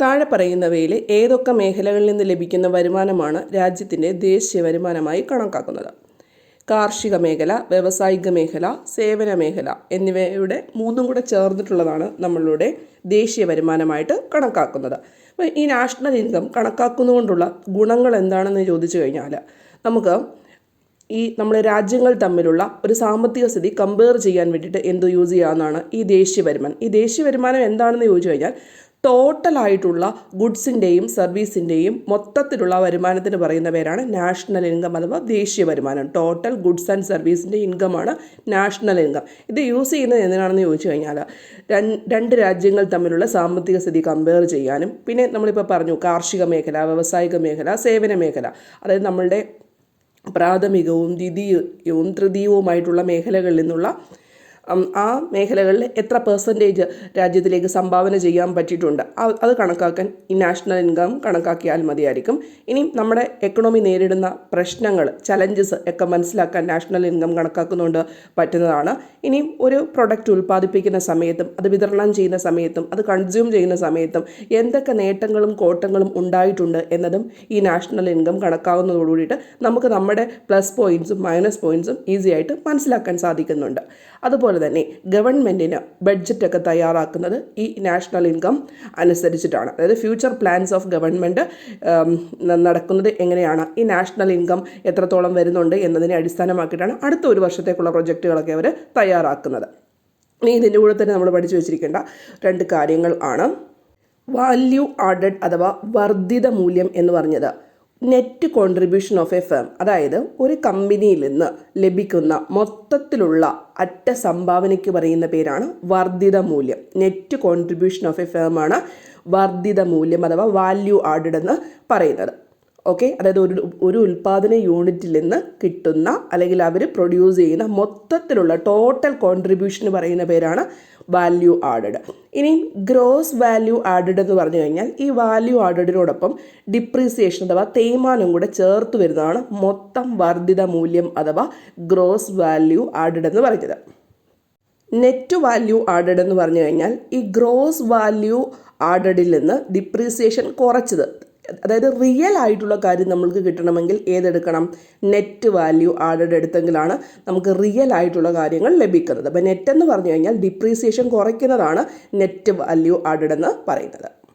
താഴെ പറയുന്നവയിൽ ഏതൊക്കെ മേഖലകളിൽ നിന്ന് ലഭിക്കുന്ന വരുമാനമാണ് രാജ്യത്തിന്റെ ദേശീയ വരുമാനമായി കണക്കാക്കുന്നത്? കാർഷിക മേഖല വ്യാവസായിക മേഖല സേവന മേഖല എന്നിവയുടെ മൂന്നും കൂടെ ചേർന്നിട്ടുള്ളതാണ് നമ്മളുടെ ദേശീയ വരുമാനമായിട്ട് കണക്കാക്കുന്നത്. അപ്പോൾ ഈ നാഷണൽ ഇൻകം കണക്കാക്കുന്നതുകൊണ്ടുള്ള ഗുണങ്ങൾ എന്താണെന്ന് ചോദിച്ചു കഴിഞ്ഞാൽ നമുക്ക് ഈ നമ്മുടെ രാജ്യങ്ങൾ തമ്മിലുള്ള ഒരു സാമ്പത്തിക സ്ഥിതി കമ്പയർ ചെയ്യാൻ വേണ്ടിയിട്ട് എന്ത് യൂസ് ചെയ്യാവുന്നതാണ് ഈ ദേശീയ വരുമാനം. ഈ ദേശീയ വരുമാനം എന്താണെന്ന് ചോദിച്ചു കഴിഞ്ഞാൽ ടോട്ടലായിട്ടുള്ള ഗുഡ്സിന്റെയും സർവീസിന്റെയും മൊത്തത്തിലുള്ള വരുമാനത്തിന് പറയുന്ന പേരാണ് നാഷണൽ ഇൻകം അഥവാ ദേശീയ വരുമാനം. ടോട്ടൽ ഗുഡ്സ് ആൻഡ് സർവീസിന്റെ ഇൻകമാണ് നാഷണൽ ഇൻകം ഇത് യൂസ് ചെയ്യുന്നത് എന്തിനാണെന്ന് ചോദിച്ചു കഴിഞ്ഞാൽ രണ്ട് രാജ്യങ്ങൾ തമ്മിലുള്ള സാമ്പത്തിക സ്ഥിതി കമ്പയർ ചെയ്യാനും പിന്നെ നമ്മളിപ്പോൾ പറഞ്ഞു കാർഷിക മേഖല വ്യവസായിക മേഖല സേവന മേഖല. അതായത് നമ്മളുടെ പ്രാഥമികവും ദ്വിതീയവും തൃതീയവുമായിട്ടുള്ള മേഖലകളിൽ നിന്നുള്ള ആ മേഖലകളിൽ എത്ര പെർസെന്റേജ് രാജ്യത്തിലേക്ക് സംഭാവന ചെയ്യാൻ പറ്റിയിട്ടുണ്ട്. അത് കണക്കാക്കാൻ ഈ നാഷണൽ ഇൻകം കണക്കാക്കിയാൽ മതിയായിരിക്കും. ഇനി നമ്മുടെ എക്കണോമി നേരിടുന്ന പ്രശ്നങ്ങൾ ചലഞ്ചസ് ഒക്കെ മനസ്സിലാക്കാൻ നാഷണൽ ഇൻകം കണക്കാക്കുന്നുണ്ട് പറ്റുന്നതാണ്. ഇനി ഒരു പ്രൊഡക്റ്റ് ഉൽപ്പാദിപ്പിക്കുന്ന സമയത്തും അത് വിതരണം ചെയ്യുന്ന സമയത്തും അത് കൺസ്യൂം ചെയ്യുന്ന സമയത്തും എന്തൊക്കെ നേട്ടങ്ങളും കോട്ടങ്ങളും ഉണ്ടായിട്ടുണ്ട് എന്നതും ഈ നാഷണൽ ഇൻകം കണക്കാവുന്നതോടുകൂടിയിട്ട് നമുക്ക് നമ്മുടെ പ്ലസ് പോയിന്റ്സും മൈനസ് പോയിന്റ്സും ഈസി ആയിട്ട് മനസ്സിലാക്കാൻ സാധിക്കുന്നുണ്ട്. അതുപോലെ അതുപോലെ തന്നെ ഗവൺമെന്റിന് ബഡ്ജറ്റൊക്കെ തയ്യാറാക്കുന്നത് ഈ നാഷണൽ ഇൻകം അനുസരിച്ചിട്ടാണ്. അതായത് ഫ്യൂച്ചർ പ്ലാൻസ് ഓഫ് ഗവൺമെന്റ് നടക്കുന്നത് എങ്ങനെയാണ്? ഈ നാഷണൽ ഇൻകം എത്രത്തോളം വരുന്നുണ്ട് എന്നതിനെ അടിസ്ഥാനമാക്കിയിട്ടാണ് അടുത്ത ഒരു വർഷത്തേക്കുള്ള പ്രൊജക്റ്റുകളൊക്കെ അവർ തയ്യാറാക്കുന്നത്. ഇനി ഇതിന്റെ കൂടെ തന്നെ നമ്മൾ പഠിച്ചു വെച്ചിരിക്കേണ്ട രണ്ട് കാര്യങ്ങൾ ആണ്. വാല്യൂ ആഡഡ് അഥവാ വർദ്ധിത മൂല്യം എന്ന് പറഞ്ഞത്. Net contribution of a firm അതായത് ഒരു കമ്പനിയിൽ നിന്ന് ലഭിക്കുന്ന മൊത്തത്തിലുള്ള അറ്റ സംഭാവനയ്ക്ക് പറയുന്ന പേരാണ് വർദ്ധിത മൂല്യം. Net contribution of a firm ആണ് വർദ്ധിത മൂല്യം അഥവാ വാല്യൂ ആഡഡ് എന്ന് പറയുന്നത്. ഓക്കെ അതായത് ഒരു ഒരു ഉൽപ്പാദന യൂണിറ്റിൽ നിന്ന് കിട്ടുന്ന അല്ലെങ്കിൽ അവർ പ്രൊഡ്യൂസ് ചെയ്യുന്ന മൊത്തത്തിലുള്ള ടോട്ടൽ കോൺട്രിബ്യൂഷൻ പറയുന്ന പേരാണ് വാല്യൂ ആഡഡ് ഇനി ഗ്രോസ് വാല്യൂ ആഡഡ് എന്ന് പറഞ്ഞു കഴിഞ്ഞാൽ ഈ വാല്യൂ ആഡഡിനോടൊപ്പം ഡിപ്രീസിയേഷൻ അഥവാ തേയ്മാനം കൂടെ ചേർത്ത് വരുന്നതാണ് മൊത്തം വർദ്ധിത മൂല്യം അഥവാ ഗ്രോസ് വാല്യൂ ആഡഡ് എന്ന് പറയുന്നത് നെറ്റ് വാല്യൂ ആഡഡ് എന്ന് പറഞ്ഞു കഴിഞ്ഞാൽ ഈ ഗ്രോസ് വാല്യൂ ആഡഡിൽ നിന്ന് ഡിപ്രീസിയേഷൻ കുറച്ചത്. അതായത് റിയൽ ആയിട്ടുള്ള കാര്യം നമ്മൾക്ക് കിട്ടണമെങ്കിൽ ഏതെടുക്കണം? നെറ്റ് വാല്യൂ ആഡഡ് എടുത്തെങ്കിലാണ് നമുക്ക് റിയൽ ആയിട്ടുള്ള കാര്യങ്ങൾ ലഭിക്കുന്നത്. അപ്പോൾ നെറ്റ് എന്ന് പറഞ്ഞു കഴിഞ്ഞാൽ ഡിപ്രീസിയേഷൻ കുറയ്ക്കുന്നതാണ് നെറ്റ് വാല്യൂ ആഡഡ് എന്ന് പറയുന്നത്.